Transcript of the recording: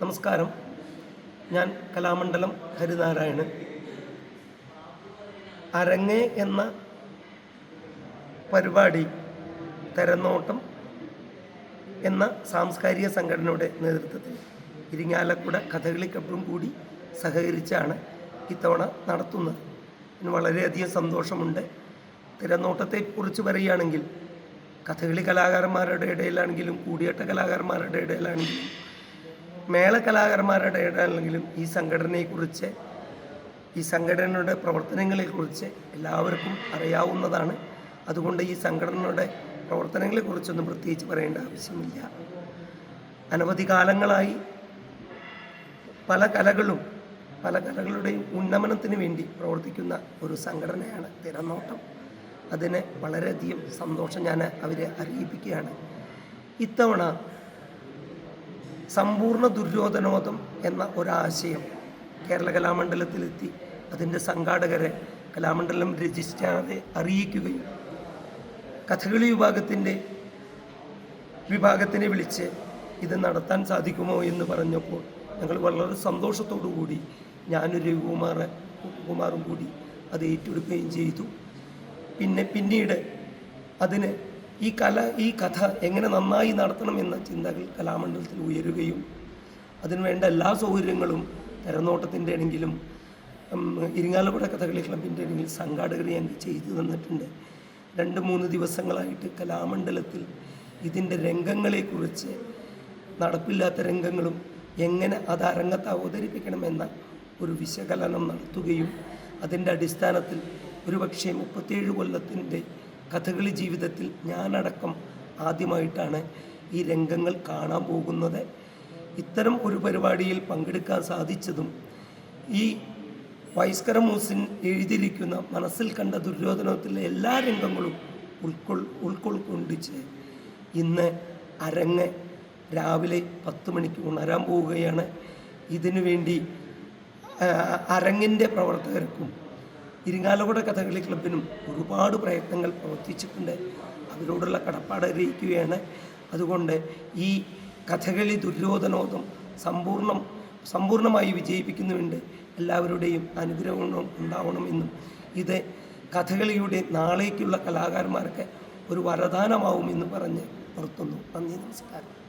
നമസ്കാരം. ഞാൻ കലാമണ്ഡലം ഹരിനാരായണൻ. അരങ്ങേ എന്ന പരിപാടി തരനോട്ടം എന്ന സാംസ്കാരിക സംഘടനയുടെ നേതൃത്വത്തിൽ ഇരിങ്ങാലക്കുട കഥകളി കൂടി സഹകരിച്ചാണ് ഇത്തവണ നടത്തുന്നത്. അതിന് വളരെയധികം സന്തോഷമുണ്ട്. തിരനോട്ടത്തെക്കുറിച്ച് പറയുകയാണെങ്കിൽ കഥകളി കലാകാരന്മാരുടെ ഇടയിലാണെങ്കിലും കൂടിയേട്ട കലാകാരന്മാരുടെ ഇടയിലാണെങ്കിലും മേള കലാകാരന്മാരുടെ ഇടയിലെങ്കിലും ഈ സംഘടനയെക്കുറിച്ച് ഈ സംഘടനയുടെ പ്രവർത്തനങ്ങളെക്കുറിച്ച് എല്ലാവർക്കും അറിയാവുന്നതാണ്. അതുകൊണ്ട് ഈ സംഘടനയുടെ പ്രവർത്തനങ്ങളെക്കുറിച്ചൊന്നും പ്രത്യേകിച്ച് പറയേണ്ട ആവശ്യമില്ല. അനവധി കാലങ്ങളായി പല കലകളും പല കലകളുടെയും ഉന്നമനത്തിന് വേണ്ടി പ്രവർത്തിക്കുന്ന ഒരു സംഘടനയാണ് തിരനോട്ടം. അതിന് വളരെയധികം സന്തോഷം ഞാൻ അവരെ അറിയിപ്പിക്കുകയാണ്. ഇത്തവണ സമ്പൂർണ ദുര്യോധനോദം എന്ന ഒരാശയം കേരള കലാമണ്ഡലത്തിലെത്തി. അതിന്റെ സംഘാടകരെ കലാമണ്ഡലം രജിസ്ട്രാറെ അറിയിക്കുകയും കഥകളി വിഭാഗത്തിന്റെ വിഭാഗത്തിനെ വിളിച്ച് ഇത് നടത്താൻ സാധിക്കുമോ എന്ന് പറഞ്ഞപ്പോൾ ഞങ്ങൾ വളരെ സന്തോഷത്തോടു കൂടി ഞാനും രവികുമാർ കുമാറും കൂടി അത് ഏറ്റെടുക്കുകയും ചെയ്തു. പിന്നെ പിന്നീട് അതിന് ഈ കല ഈ കഥ എങ്ങനെ നന്നായി നടത്തണം എന്ന ചിന്തകൾ കലാമണ്ഡലത്തിൽ ഉയരുകയും അതിനുവേണ്ട എല്ലാ സൗകര്യങ്ങളും തെരനോട്ടത്തിന്റെ ആണെങ്കിലും ഇരിങ്ങാലക്കുട കഥകളി ക്ലബിന്റെ ആണെങ്കിൽ സംഘാടകർ ഞങ്ങൾക്ക് ചെയ്തു തന്നിട്ടുണ്ട്. രണ്ട് മൂന്ന് ദിവസങ്ങളായിട്ട് കലാമണ്ഡലത്തിൽ ഇതിന്റെ രംഗങ്ങളെക്കുറിച്ച് നടപ്പില്ലാത്ത രംഗങ്ങളും എങ്ങനെ അത് അരങ്ങത്ത് അവതരിപ്പിക്കണമെന്ന ഒരു വിശകലനം നടത്തുകയും അതിന്റെ അടിസ്ഥാനത്തിൽ ഒരുപക്ഷെ മുപ്പത്തേഴ് കൊല്ലത്തിന്റെ കഥകളി ജീവിതത്തിൽ ഞാനടക്കം ആദ്യമായിട്ടാണ് ഈ രംഗങ്ങൾ കാണാൻ പോകുന്നത്. ഇത്തരം ഒരു പരിപാടിയിൽ പങ്കെടുക്കാൻ സാധിച്ചതും ഈ വൈസ്കര മൂസിൻ എഴുതിയിരിക്കുന്ന മനസ്സിൽ കണ്ട ദുര്യോധനത്തിലെ എല്ലാ രംഗങ്ങളും ഉൾക്കൊൾ ഉൾക്കൊള്ളിച്ച് ഇന്ന് അരങ്ങ് രാവിലെ പത്ത് മണിക്ക് ഉണരാൻ പോവുകയാണ്. ഇതിനു വേണ്ടി അരങ്ങിന്റെ പ്രവർത്തകർക്കും ഇരിങ്ങാലക്കുട കഥകളി ക്ലബിനും ഒരുപാട് പ്രയത്നങ്ങൾ പ്രവർത്തിച്ചിട്ടുണ്ട്. അവരോടുള്ള കടപ്പാട് അറിയിക്കുകയാണ്. അതുകൊണ്ട് ഈ കഥകളി ദുര്യോധനോദം സമ്പൂർണം സമ്പൂർണമായി വിജയിപ്പിക്കുന്നുണ്ട്. എല്ലാവരുടെയും അനുഗ്രഹം ഉണ്ടാവണമെന്നും ഇത് കഥകളിയുടെ നാളേക്കുള്ള കലാകാരന്മാർക്ക് ഒരു വരദാനമാവുമെന്ന് പറഞ്ഞ് നിർത്തുന്നു നന്ദി നമസ്കാരം.